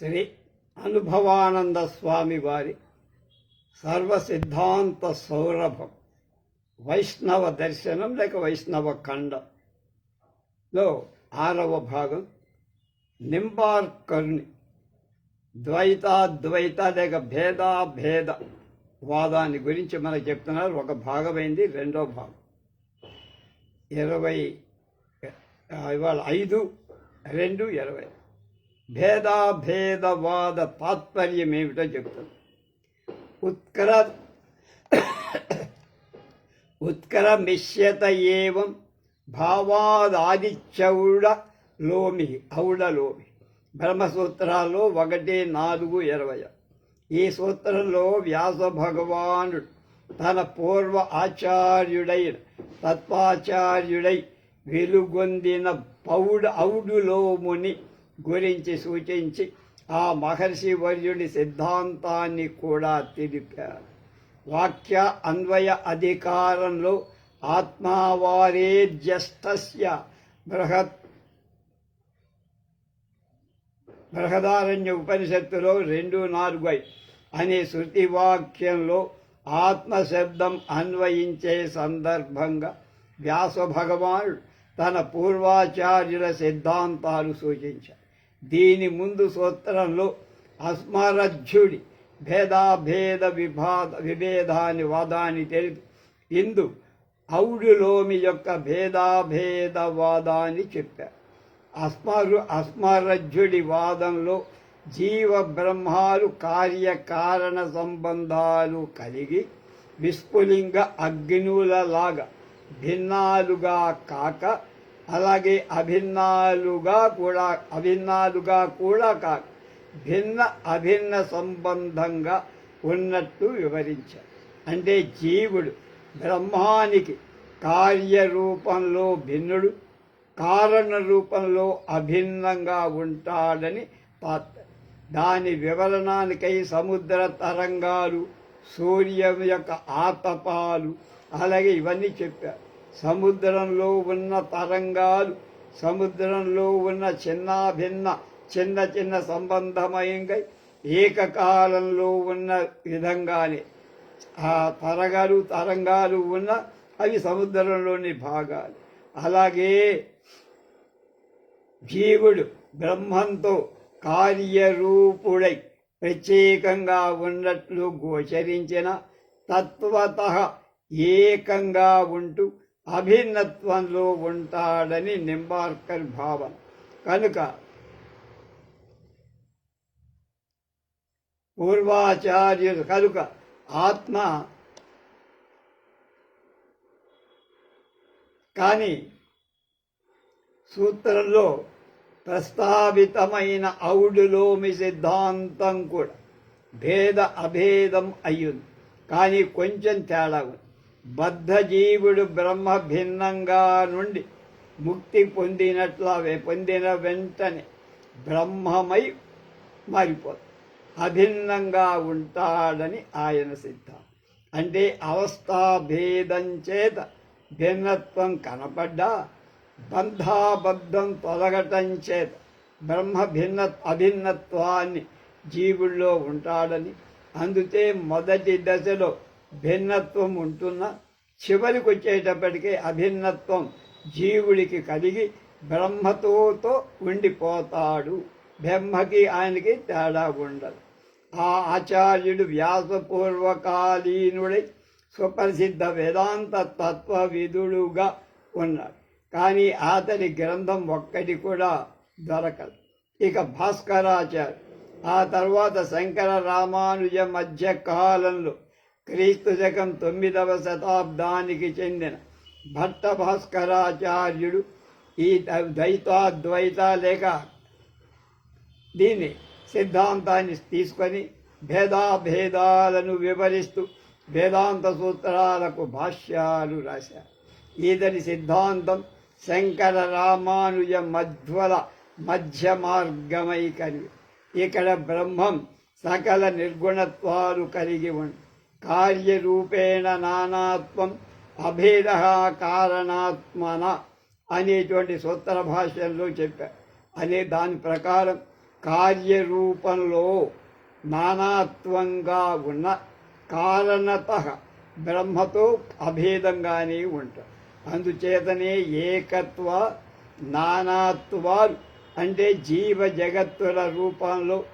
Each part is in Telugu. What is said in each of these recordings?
శ్రీ అనుభవానంద స్వామి వారి సర్వ సిద్ధాంత సౌరభం వైష్ణవ దర్శనం లేక వైష్ణవ ఖండలో ఆరవ భాగం. నింబార్కర్ని ద్వైతాద్వైత లేక భేదాభేద వాదాన్ని గురించి మనకు చెప్తున్నారు. ఒక భాగమైంది రెండో భాగం. ఇరవై ఇవాళ ఐదు రెండు ఇరవై. భేదాభేదవాద తాత్పర్యం ఏమిటో చెప్తుంది ఉత్కర ఉత్కర మిశ్యత ఏవం భావాదాదిత్యౌడ లోమి ఔడలోమి బ్రహ్మసూత్రాల్లో ఒకటి నాలుగు ఇరవై. ఈ సూత్రంలో వ్యాస భగవానుడు తన పూర్వ ఆచార్యుడైన తత్వాచార్యుడై వెలుగొందిన పౌడ ఔడులోముని గురించి సూచించి ఆ మహర్షి వర్యుడి సిద్ధాంతాన్ని కూడా తెలిపారు. వాక్య అన్వయ అధికారంలో ఆత్మావారే జ్యష్టస్య బృహత్ బృహదారణ్య ఉపనిషత్తులో రెండు నాలుగు ఐ అనే శృతి వాక్యంలో ఆత్మశబ్దం అన్వయించే సందర్భంగా వ్యాస భగవానుడు తన పూర్వాచార్యుల సిద్ధాంతాలు సూచించారు. దీని ముందు సూత్రంలో అస్మరజ్జుడి భేదాభేద విభాద విభేదాన్ని వాదాన్ని తెలిపి ఇందు ఔడులోమి యొక్క భేదాభేద వాదాన్ని చెప్పారు. అస్మరు అస్మరజ్జుడి వాదంలో జీవ బ్రహ్మాలు కార్యకారణ సంబంధాలు కలిగి విస్ఫులింగ అగ్నులలాగా భిన్నాలుగా కాక అలాగే అభిన్నాలుగా కూడా అభిన్నాలుగా కూడా కాక భిన్న అభిన్న సంబంధంగా ఉన్నట్టు వివరించారు. అంటే జీవుడు బ్రహ్మానికి కార్యరూపంలో భిన్నుడు కారణ రూపంలో అభిన్నంగా ఉంటాడని పాత్ర. దాని వివరణానికై సముద్ర తరంగాలు సూర్యం యొక్క ఆతపాలు అలాగే ఇవన్నీ చెప్పారు. సముద్రంలో ఉన్న తరంగాలు సముద్రంలో ఉన్న చిన్న భిన్న చిన్న చిన్న సంబంధమయంగా ఏకకాలంలో ఉన్న విధంగానే ఆ తరగాలు తరంగాలు ఉన్న అవి సముద్రంలోని భాగాలు. అలాగే జీవుడు బ్రహ్మంతో కార్యరూపుడై ప్రత్యేకంగా ఉన్నట్లు గోచరించిన తత్వత ఏకంగా ఉంటూ అభిన్నత్వంలో ఉంటాడని నింబార్కర్ భావన కనుక పూర్వాచార్యులు కనుక ఆత్మ కానీ సూత్రంలో ప్రస్తావితమైన ఔడులోమి సిద్ధాంతం కూడా భేద అభేదం అయ్యింది. కానీ కొంచెం తేడా ఉంది బద్ధజీవుడు బ్రహ్మ భిన్నంగా నుండి ముక్తి పొందినట్ల పొందిన వెంటనే బ్రహ్మమై మారిపోతుంది అభిన్నంగా ఉంటాడని ఆయన సిద్ధాంతం. అంటే అవస్థాభేదం చేత భిన్నత్వం కనపడ్డా బంధాబద్ధం తొలగటం చేత బ్రహ్మ భిన్న అభిన్నత్వాన్ని జీవుల్లో ఉంటాడని అందుకే మొదటి దశలో భిన్నత్వం ఉంటున్న చివరికి వచ్చేటప్పటికీ అభిన్నత్వం జీవుడికి కలిగి బ్రహ్మతోతో ఉండిపోతాడు. బ్రహ్మకి ఆయనకి తేడా ఉండదు. ఆ ఆచార్యుడు వ్యాసపూర్వకాలీనుడై సుప్రసిద్ధ వేదాంత తత్వవిధుడుగా ఉన్నాడు. కానీ అతని గ్రంథం ఒక్కటి కూడా దొరకదు. ఇక భాస్కరాచార్య ఆ తర్వాత శంకర రామానుజ మధ్య కాలంలో క్రీస్తు శకం తొమ్మిదవ శతాబ్దానికి చెందిన భట్ట భాస్కరాచార్యుడు ఈ ద్వైతాద్వైత లేక దీన్ని సిద్ధాంతాన్ని తీసుకొని భేదాభేదాలను వివరిస్తూ వేదాంత సూత్రాలకు భాష్యాలు రాశారు. ఈతని సిద్ధాంతం శంకర రామానుజ మధ్వల మధ్య మార్గమై కలిగి ఇక్కడ బ్రహ్మం సకల నిర్గుణత్వాలు కలిగి ఉంది కార్యరూపేణ నానాత్వం అభేద కారణాత్మన అనేటువంటి సూత్ర భాషల్లో చెప్పారు అనే దాని ప్రకారం కార్యరూపంలో నానాత్వంగా ఉన్న కారణత బ్రహ్మతో అభేదంగానే ఉంటారు అందుచేతనే ఏకత్వ నానాత్వాలు అంటే జీవ జగత్తుల రూపంలో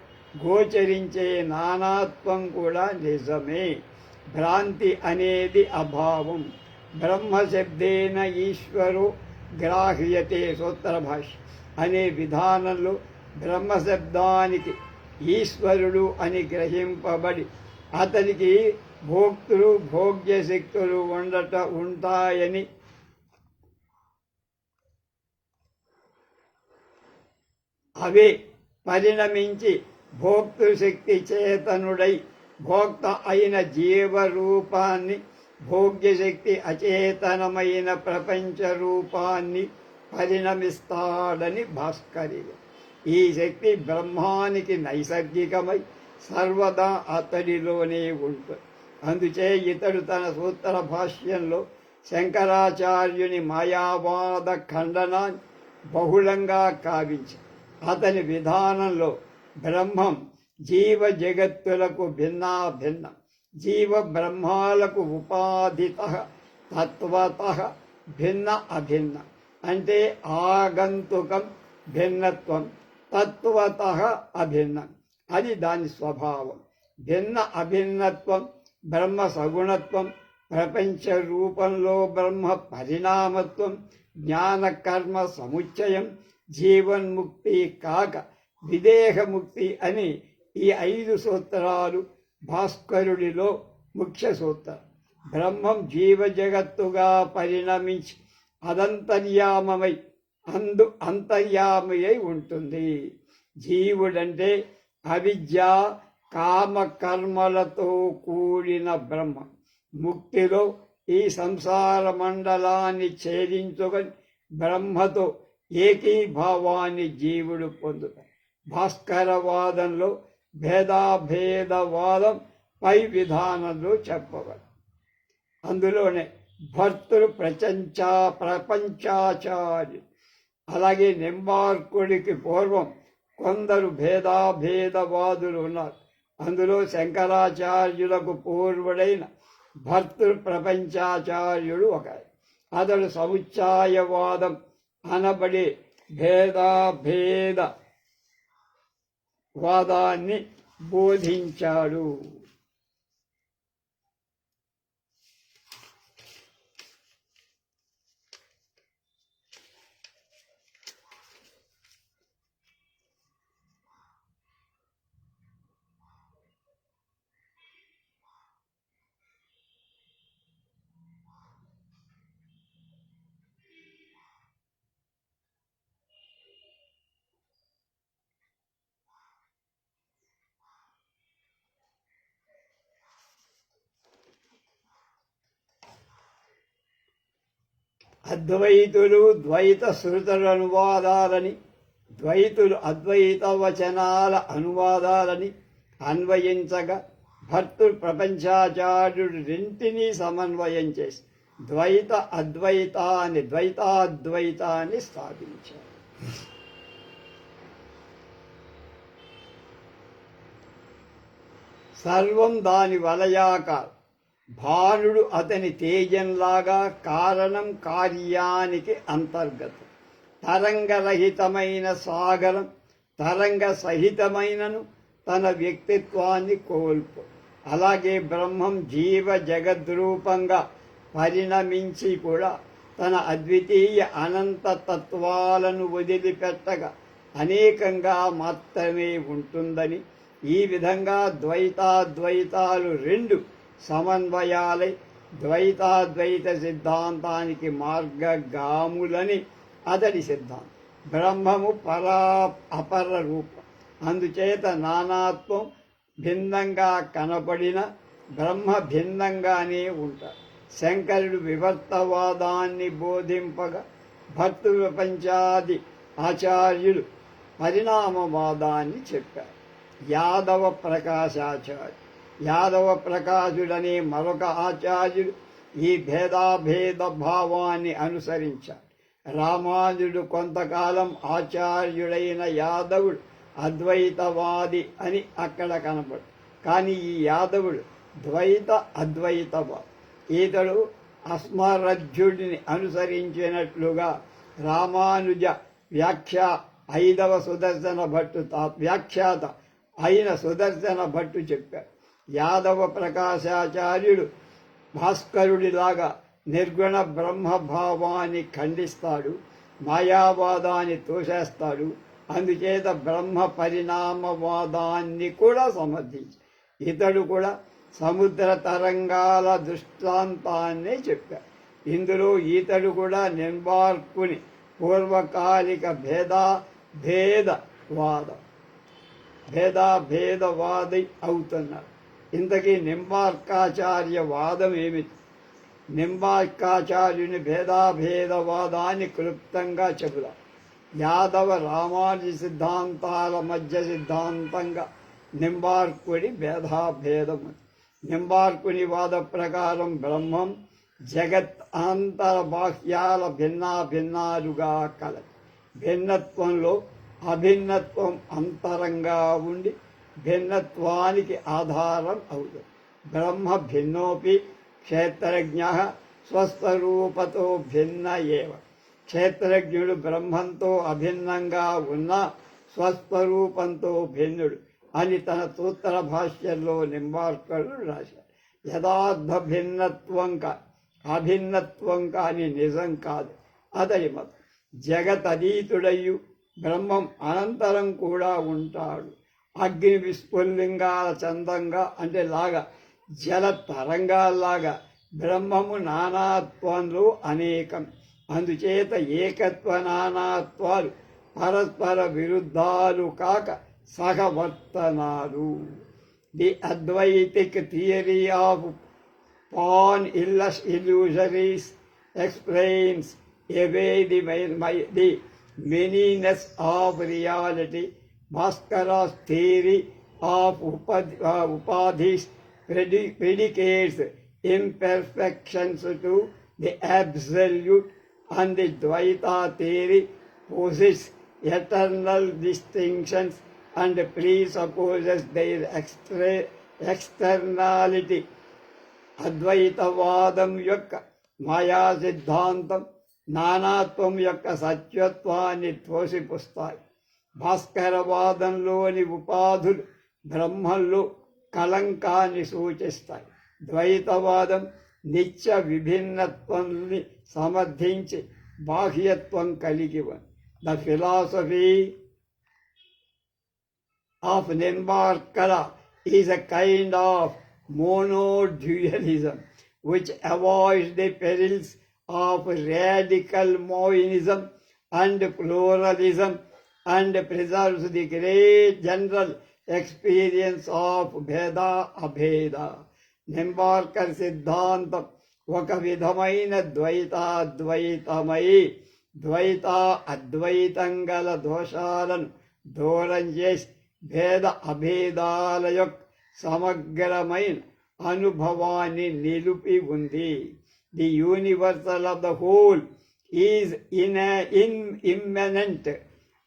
గోచరించే నానాత్వం కూడా నిజమే. భ్రాంతి అనేది అభావం. బ్రహ్మశబ్దేన ఈశ్వరు గ్రాహ్యతే సూత్ర భాష అనే విధానంలో బ్రహ్మశబ్దానికి ఈశ్వరుడు అని గ్రహింపబడి అతనికి భోక్తులు భోగ్య శక్తులు ఉండట ఉంటాయని అవే పరిణమించి భోక్తృశక్తి చేతనుడై భోక్త అయిన జీవరూపాన్ని భోగ్యశక్తి అచేతనమైన ప్రపంచ రూపాన్ని పరిణమిస్తాడని భాస్కర్య. ఈ శక్తి బ్రహ్మానికి నైసర్గికమై సర్వదా అతడిలోనే ఉంటుంది. అందుచే ఇతడు తన సూత్ర భాష్యంలో శంకరాచార్యుని మాయావాద ఖండనాన్ని బహుళంగా కావించి అతని విధానంలో బ్రహ్మం జీవ జగత్తులకు భిన్నా భిన్నం జీవ బ్రహ్మాలకు ఉపాధిత తత్వత భిన్న అభిన్న. అంటే ఆగంతుకం భిన్నత్వం తత్వత అభిన్నం. అది దాని స్వభావం. భిన్న అభిన్నత్వం బ్రహ్మ సగుణత్వం ప్రపంచ రూపంలో బ్రహ్మ పరిణామత్వం జ్ఞాన కర్మ సముచ్చయం జీవన్ముక్తి కాక విదేహముక్తి అని ఈ ఐదు సూత్రాలు భాస్కరుడిలో ముఖ్య సూత్రం. బ్రహ్మం జీవ జగత్తుగా పరిణమించి అదంతర్యామమై అందు అంతర్యామై ఉంటుంది. జీవుడంటే అవిద్య కామ కర్మలతో కూడిన బ్రహ్మ. ముక్తిలో ఈ సంసార మండలాన్ని ఛేదించుకొని బ్రహ్మతో ఏకీభావాన్ని జీవుడు పొందుతాడు. భాస్కరవాదంలో భేదాభేదవాదం పై విధానంలో చెప్పవచ్చు అందులోనే భర్తృ ప్రపంచా ప్రపంచాచార్య అలాగే నింబార్కుడికి పూర్వం కొందరు భేదాభేదవాదులు ఉన్నారు. అందులో శంకరాచార్యులకు పూర్వుడైన భర్తృ ప్రపంచాచార్యుడు ఒక అతడు సముచ్చాయవాదం అనబడే భేదాభేద వాదాన్ని బోధించాడు. అద్వైతులు ద్వైత శృతుల అనువాదాలని ద్వైతులు అద్వైత వచనాల అనువాదాలని అన్వయించగా భర్తృ ప్రపంచాచార్యుడు రెంటినీ సమన్వయం చేసి ద్వైత అద్వైతాన్ని ద్వైతాద్వైతాన్ని స్థాపించారు సర్వం దాని వలయాకారం. బాలుడు అతని తేజంలాగా కారణం కార్యానికి అంతర్గతం. తరంగరహితమైన సాగరం తరంగ సహితమైనను తన వ్యక్తిత్వాన్ని కోల్పు. అలాగే బ్రహ్మం జీవ జగద్రూపంగా పరిణమించి కూడా తన అద్వితీయ అనంత తత్వాలను వదిలిపెట్టగా అనేకంగా మాత్రమే ఉంటుందని ఈ విధంగా ద్వైతాద్వైతాలు రెండు సమన్వయాలై ద్వైతాద్వైత సిద్ధాంతానికి మార్గగాములని అతడి సిద్ధాంతం. బ్రహ్మము పరా అపర రూపం. అందుచేత నానాత్వం భిన్నంగా కనపడిన బ్రహ్మ భిన్నంగానే ఉంటాడు శంకరుడు వివర్తవాదాన్ని బోధింపగా భక్తు ప్రపంచాది ఆచార్యులు పరిణామవాదాన్ని చెప్పారు. యాదవ ప్రకాశాచార్య యాదవ ప్రకాశుడనే మరొక ఆచార్యుడు ఈ భేదాభేద భావాన్ని అనుసరించాడు. రామానుజుడు కొంతకాలం ఆచార్యుడైన యాదవుడు అద్వైతవాది అని అక్కడ కనపడు. కానీ ఈ యాదవుడు ద్వైత అద్వైతవాది. ఈతడు అస్మరజ్జుడిని అనుసరించినట్లుగా రామానుజ వ్యాఖ్య ఐదవ సుదర్శన భట్టు వ్యాఖ్యాత అయిన సుదర్శన భట్టు చెప్పారు యాదవ ప్రకాశాచార్యుడు భాస్కరుడిలాగా నిర్గుణ బ్రహ్మభావాన్ని ఖండిస్తాడు మాయావాదాన్ని తోసేస్తాడు. అందుచేత బ్రహ్మ పరిణామవాదాన్ని కూడా సమర్థించి ఇతడు కూడా సముద్ర తరంగాల దృష్టాంతాన్నే చెప్పాడు. ఇందులో ఈతడు కూడా నింబార్కుని పూర్వకాలిక భేద భేదవాదం భేదాభేదవాది అవుతున్నారు. ఇంతకీ నింబార్కాచార్య వాదం ఏమిటి నింబార్కాచార్యుని భేదాభేదవాదాన్ని క్లుప్తంగా చెబుదా. యాదవ రామానుజ సిద్ధాంతాల మధ్య సిద్ధాంతంగా నింబార్కుడి భేదాభేదము నింబార్కుని వాద ప్రకారం బ్రహ్మం జగత్ అంతర బాహ్యాల భిన్నా భిన్నాలుగా భిన్నత్వంలో అభిన్నత్వం అంతరంగా ఉండి భిన్నత్వానికి ఆధారం అవుతుంది. బ్రహ్మ భిన్నోపి క్షేత్రజ్ఞ స్వస్వరూపతో భిన్న ఏవ. క్షేత్రజ్ఞుడు బ్రహ్మంతో అభిన్నంగా ఉన్న స్వస్వరూపంతో భిన్నుడు అని తన సూత్ర భాష్యంలో నింబార్కరుడు రాశారు యథార్థ భిన్నత్వం కా అభిన్నత్వం కాని నిజం కాదు. అతడి మతం జగత్ అతీతుడయ్యు బ్రహ్మం అనంతరం కూడా ఉంటాడు. అగ్ని విస్ఫుల్లింగాల చందంగా అంటే లాగా జల తరంగాల్లాగా బ్రహ్మము నానాత్వంలో అనేకం. అందుచేత ఏకత్వ నానాత్వాలు పరస్పర విరుద్ధాలు కాక సహవర్తనాలు. The Advaitic theory of pan illus illusories explains away the my the manyness of reality Bhaskara's theory of upad, uh, upadhis predi- predicates imperfections to the absolute and the Dvaita theory posits eternal distinctions and presupposes their extra- externality. అద్వైతవాదం యొక్క మాయా సిద్ధాంతం నానాత్వం యొక్క సత్యత్వాన్ని త్రోసిపుస్తాయి భాస్కరవాదంలోని ఉపాధులు బ్రహ్మంలో కలంకాన్ని సూచిస్తాయి. ద్వైతవాదం నిత్య విభిన్నత్వాన్ని సమర్థించి బాహ్యత్వం కలిగి ఉంది. The philosophy of Nimbarka is a kind of monodualism which avoid the perils of radical monism and pluralism and preserves the great general experience of bheda Abheda. Nimbarka సిద్ధాంతం ఒక విధమైన ద్వైతాద్వైతమై ద్వైత అద్వైతం గల దోషాలను దూరం చేసి భేద అభేదాల యొక్క సమగ్రమైన అనుభవాన్ని నిలిపి ఉంది the universal of the whole is in in immanent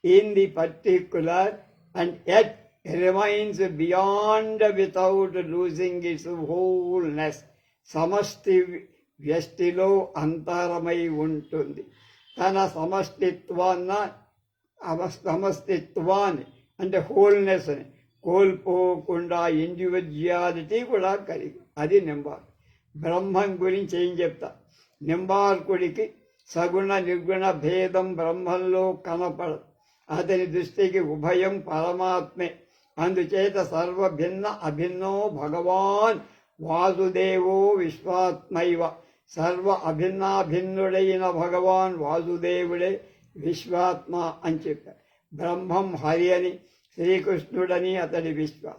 in the particular and at remains beyond without losing its wholeness సమష్టి వ్యష్టిలో అంతరమై ఉంటుంది తన సమష్టిత్వాన్న అవ- అంటే హోల్నెస్ని కోల్పోకుండా ఇండివిజువాలిటీ కూడా కలిగి అది నింబార్ బ్రహ్మం గురించి ఏం చెప్తా నింబార్కుడికి సగుణ నిర్గుణ భేదం బ్రహ్మంలో కనపడదు అతని దృష్టికి ఉభయం పరమాత్మే. అందుచేత సర్వభిన్న అభిన్నో భగవాన్ వాసుదేవో విశ్వాత్మైవ. సర్వ అభిన్నాభిన్నుడైన భగవాన్ వాసుదేవుడే విశ్వాత్మ అని చెప్పారు. బ్రహ్మం హరి అని శ్రీకృష్ణుడని అతడి విశ్వ.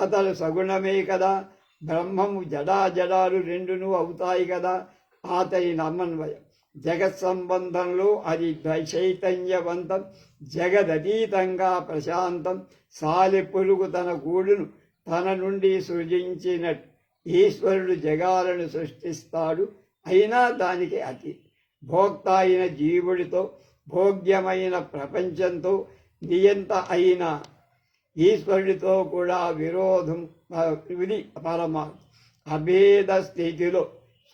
అతడు సగుణమే కదా బ్రహ్మము జడా జడాలు రెండును అవుతాయి కదా అతని నమన్వయం. జగత్ సంబంధంలో అది ద్వై- చైతన్యవంతం జగదతీతంగా ప్రశాంతం సాలి పులుగు తన గూడును తన నుండి సృజించినట్టు ఈశ్వరుడు జగాలను సృష్టిస్తాడు. అయినా దానికి అతి భోక్త అయిన జీవుడితో భోగ్యమైన ప్రపంచంతో నియంత అయిన ఈశ్వరుడితో కూడా విరోధం ఆ, ఇది అభేద స్థితిలో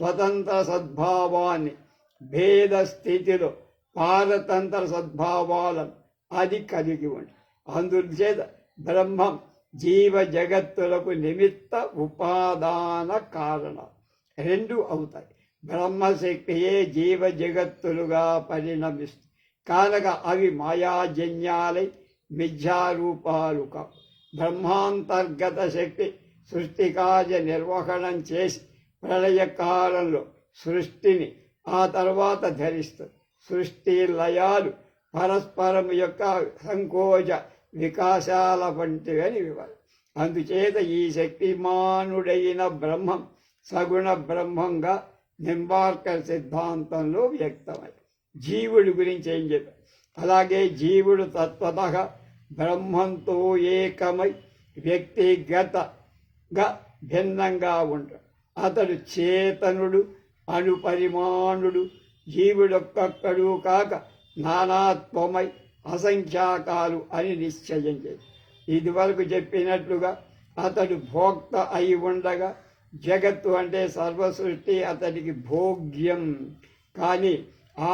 స్వతంత్ర సద్భావాన్ని భేద స్థితిలో పారతంత్ర సద్భావాలను అది కలిగి ఉంది అందుచేత బ్రహ్మం జీవ జగత్తులకు నిమిత్త ఉపాదాన కారణం రెండు అవుతాయి. బ్రహ్మశక్తియే జీవ జగత్తులుగా పరిణమిస్తుంది కానక అవి మాయాజన్యాలై మిథ్యారూపాలు కావు. బ్రహ్మాంతర్గత శక్తి సృష్టి కార్య నిర్వహణం చేసి ప్రళయకాలంలో సృష్టిని ఆ తర్వాత ధరిస్తుంది సృష్టి లయాలు పరస్పరం యొక్క సంకోచ వికాసాల వంటివి అని అందుచేత ఈ శక్తిమానుడైన బ్రహ్మం సగుణ బ్రహ్మంగా నింబార్కర్ సిద్ధాంతంలో వ్యక్తమై జీవుడి గురించి ఏం చెప్పారు? అలాగే జీవుడు తత్వత బ్రహ్మంతో ఏకమై వ్యక్తిగతగా భిన్నంగా ఉంటాడు. అతడు చేతనుడు అణుపరిమాణుడు జీవుడొక్కడు కాక నానాత్వమై అసంఖ్యాకాలు అని నిశ్చయం చేసి ఇదివరకు చెప్పినట్లుగా అతడు భోక్త అయి ఉండగా జగత్తు అంటే సర్వసృష్టి అతనికి భోగ్యం. కానీ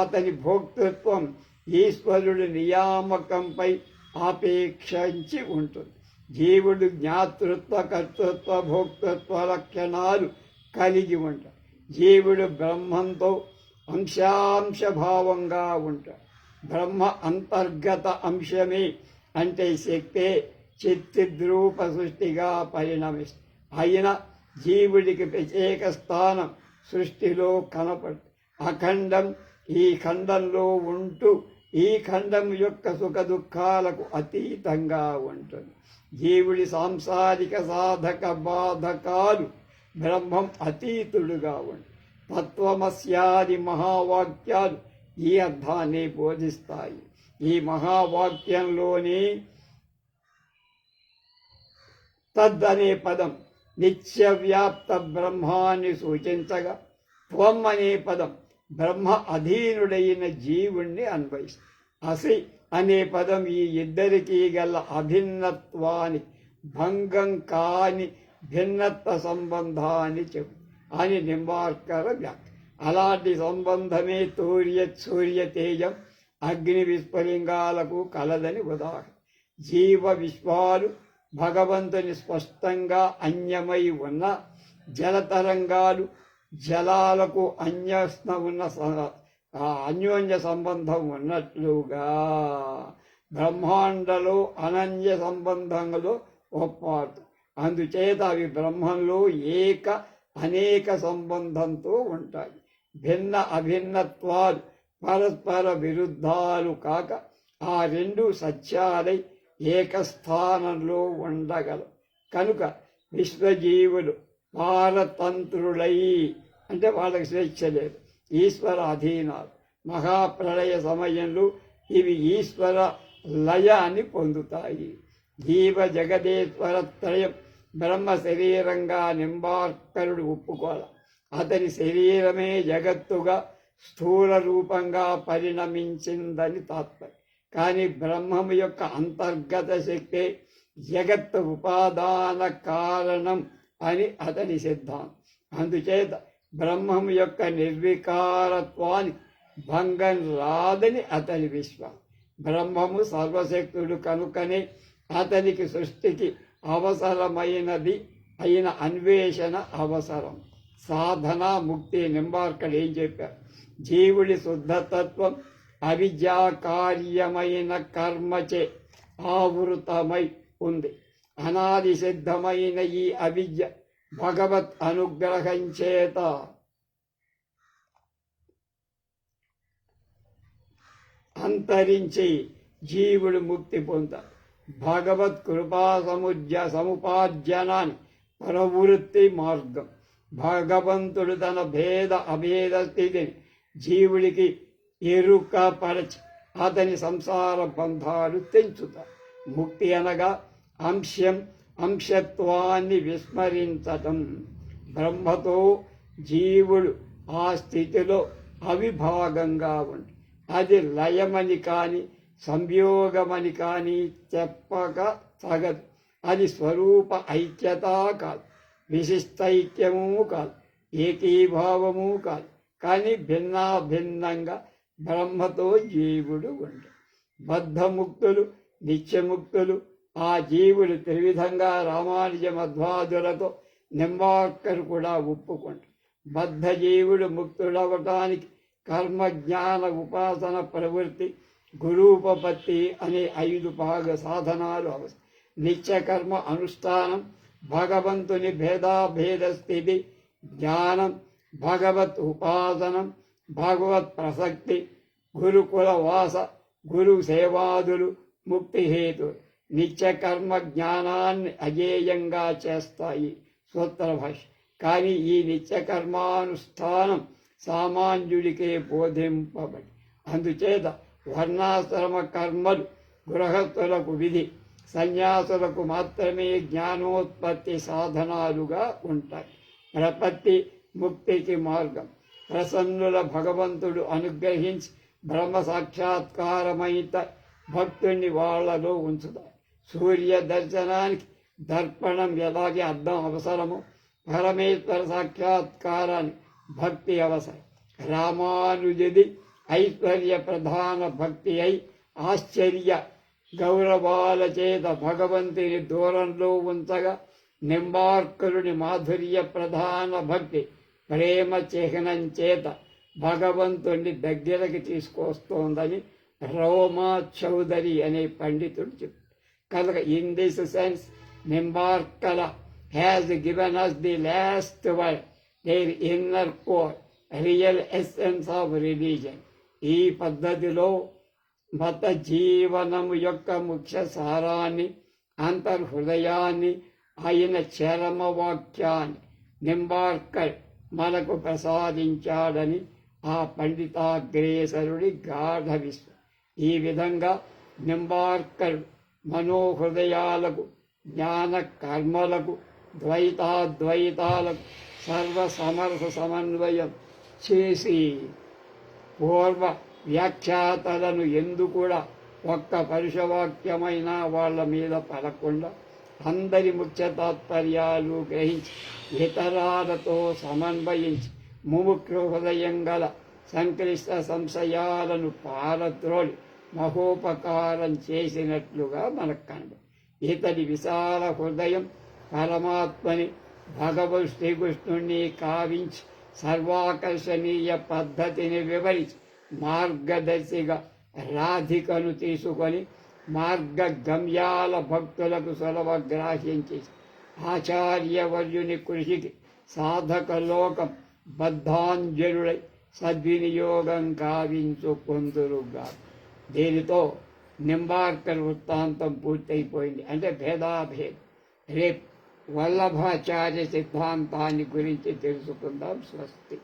అతని భోక్తృత్వం ఈశ్వరుడు నియామకంపై ఆపేక్షించి ఉంటుంది. జీవుడు జ్ఞాతృత్వ కర్తృత్వ భోక్తృత్వ లక్షణాలు కలిగి ఉంటాడు. జీవుడు బ్రహ్మంతో అంశాంశభావంగా ఉంటాడు. బ్రహ్మ అంతర్గత అంశమే అంటే శక్తే చిత్తిద్రూప సృష్టిగా పరిణమిస్తుంది అయినా జీవుడికి ప్రత్యేక స్థానం సృష్టిలో కనపడు అఖండం ఈ ఖండంలో ఉంటూ ఈ ఖండం యొక్క సుఖ దుఃఖాలకు అతీతంగా ఉంటుంది. జీవుడి సాంసారిక సాధక బాధకాలు బ్రహ్మం అతీతుడుగా ఉండి. తత్వమస్యాది మహావాక్యాలు ఈ అర్థాన్ని బోధిస్తాయి. ఈ మహావాక్యంలోని తద్ అనే పదం నిత్యవ్యాప్త బ్రహ్మాన్ని సూచించగా త్వం అనే పదం బ్రహ్మ అధీనుడైన జీవుణ్ణి అన్వయిస్తుంది. అసి అనే పదం ఈ ఇద్దరికీ గల అభిన్నత్వాన్ని భంగం కాని భిన్నత్వ సంబంధాన్ని చెప్పు. అని నింబార్కర వ్యాఖ్య. అలాంటి సంబంధమే తూర్య సూర్య తేజం అగ్ని విస్ఫలింగాలకు కలదని ఉదాహరణ. జీవ విశ్వాలు భగవంతుని స్పష్టంగా అన్యమై ఉన్న జలతరంగాలు జలాలకు అన్యస్న ఉన్న అన్యోన్య సంబంధం ఉన్నట్లుగా బ్రహ్మాండలో అనన్య సంబంధంలో ఒప్పారు అందుచేత అవి బ్రహ్మంలో ఏక అనేక సంబంధంతో ఉంటాయి. భిన్న అభిన్నత్వాలు పరస్పర విరుద్ధాలు కాక ఆ రెండు సత్యాలై ఏకస్థానంలో ఉండగలవు. కనుక విశ్వజీవులు పారతంత్రులై అంటే వాళ్ళకి స్వేచ్ఛ లేదు ఈశ్వర అధీనాలు. మహాప్రళయ సమయంలో ఇవి ఈశ్వర లయాన్ని పొందుతాయి. జీవ జగదేశ్వర త్రయం బ్రహ్మ శరీరంగా నింబార్కరుడు ఒప్పుకోల. అతని శరీరమే జగత్తుగా స్థూల రూపంగా పరిణమించిందని తాత్పర్యం. కానీ బ్రహ్మము యొక్క అంతర్గత శక్తి జగత్ ఉపాదాన కారణం అని అతని సిద్ధాంతం. అందుచేత బ్రహ్మము యొక్క నిర్వికారత్వాన్ని భంగం రాదని అతని విశ్వాసం. బ్రహ్మము సర్వశక్తుడు కనుకనే అతనికి సృష్టికి అవసరమైనది అయిన అన్వేషణ అవసరం. సాధన ముక్తి నింబార్కడు ఏం చెప్పారు? జీవుడి శుద్ధతత్వం అవిద్యాకార్యమైన కర్మచే ఆవృతమై ఉంది. అనాది సిద్ధమైన ఈ అవిద్య భగవత్ అనుగ్రహం చేత అంతరించి జీవుడు ముక్తి పొందారు భగవత్ కృపా సముద్య సముపార్జనాన్ని ప్రవృత్తి మార్గం. భగవంతుడు తన భేద అభేద స్థితిని జీవుడికి ఎరుక పరచి అతని సంసార బంధాలు తెంచుతారు ముక్తి అనగా అంశం అంశత్వాన్ని విస్మరించటం. బ్రహ్మతో జీవుడు ఆ స్థితిలో అవిభాగంగా ఉంది అది లయమని కానీ సంయోగమని కానీ చెప్పక తగదు అది స్వరూప ఐక్యత కాదు విశిష్టైక్యము కాదు ఏకీభావము కాదు కానీ భిన్నా భిన్నంగా బ్రహ్మతో జీవుడు ఉండు. బద్ధముక్తులు నిత్యముక్తులు ఆ జీవుడు త్రివిధంగా రామానుజ మధ్వాదులతో నింబార్కర్ కూడా ఒప్పుకుంటారు బద్ధ జీవుడు ముక్తుడవటానికి కర్మ జ్ఞాన ఉపాసన ప్రవృత్తి గురూపపత్తి అనే ఐదు భాగ సాధనాలు అవసరం. నిత్యకర్మ అనుష్ఠానం భగవంతుని భేదాభేద స్థితి జ్ఞానం భగవత్ ఉపాసనం భగవత్ ప్రసక్తి గురుకుల వాస గురు సేవాదులు ముక్తి హేతు. జ్ఞానాన్ని అజేయంగా చేస్తాయి సూత్ర భాష కానీ ఈ నిత్యకర్మానుష్ఠానం సామాన్యుడికే బోధింపబడి అందుచేత వర్ణాశ్రమ కర్మలు గృహస్థులకు విధి సన్యాసులకు మాత్రమే జ్ఞానోత్పత్తి సాధనాలుగా ఉంటాయి. ప్రపత్తి ముక్తికి మార్గం. ప్రసన్నుల భగవంతుడు అనుగ్రహించి బ్రహ్మ సాక్షాత్కారమైత భక్తుణ్ణి వాళ్ళలో ఉంచుతారు సూర్య దర్శనానికి దర్పణం ఎలాగే అర్థం అవసరమో పరమేశ్వర సాక్షాత్కారానికి భక్తి అవసరం. రామానుజది ఐశ్వర్య ప్రధాన భక్తి అయి ఆశ్చర్య గౌరవాల చేత భగవంతుని దూరంలో ఉంచగా నింబార్కరుని మాధుర్య ప్రధాన భక్తి ప్రేమ చిహ్నం చేత భగవంతుణ్ణి దగ్గరకు తీసుకొస్తోందని రోమా చౌదరి అనే పండితుడు చెప్పారు కనుక in this sense Nimbarka has given us the last word their inner core real essence of religion ఈ పద్ధతిలో మత జీవనము యొక్క ముఖ్య సారాన్ని అంతర్హృదయాన్ని ఆయన చరమ వాక్యాన్ని నింబార్కర్ మనకు ప్రసాదించాడని ఆ పండితాగ్రేసరుడి గాఢ విశ్వ. ఈ విధంగా నింబార్కర్ మనోహృదయాలకు జ్ఞాన కర్మలకు ద్వైతాద్వైతాలకు సర్వ సమర్థ సమన్వయం చేసి పూర్వ వ్యాఖ్యాతలను ఎందు కూడా ఒక్క పరుషవాక్యమైన వాళ్ళ మీద పడకుండా అందరి ముఖ్య తాత్పర్యాలు గ్రహించి ఇతరాలతో సమన్వయించి ముముక్షు హృదయం గల సంక్లిష్ట సంశయాలను పారద్రోలి మహోపకారం చేసినట్లుగా మనకు కనబడు. ఇతడి విశాల హృదయం పరమాత్మని భగవత్ శ్రీకృష్ణుణ్ణి కావించి సర్వాకర్షణీయ పద్ధతిని వివరించి మార్గదర్శిగా రాధికను తీసుకొని మార్గ గమ్యాల భక్తులకు సులభ గ్రాహించి ఆచార్యవర్యుని కృషికి సాధక లోకం బద్ధాంజనుడై సద్వినియోగం కావించుకొందురుగా దీనితో నింబార్కర్ వృత్తాంతం పూర్తయిపోయింది. అంటే భేదాభేదం. రేపు వల్లభాచార్య సిద్ధాంతాన్ని గురించి తెలుసుకుందాం స్వస్తి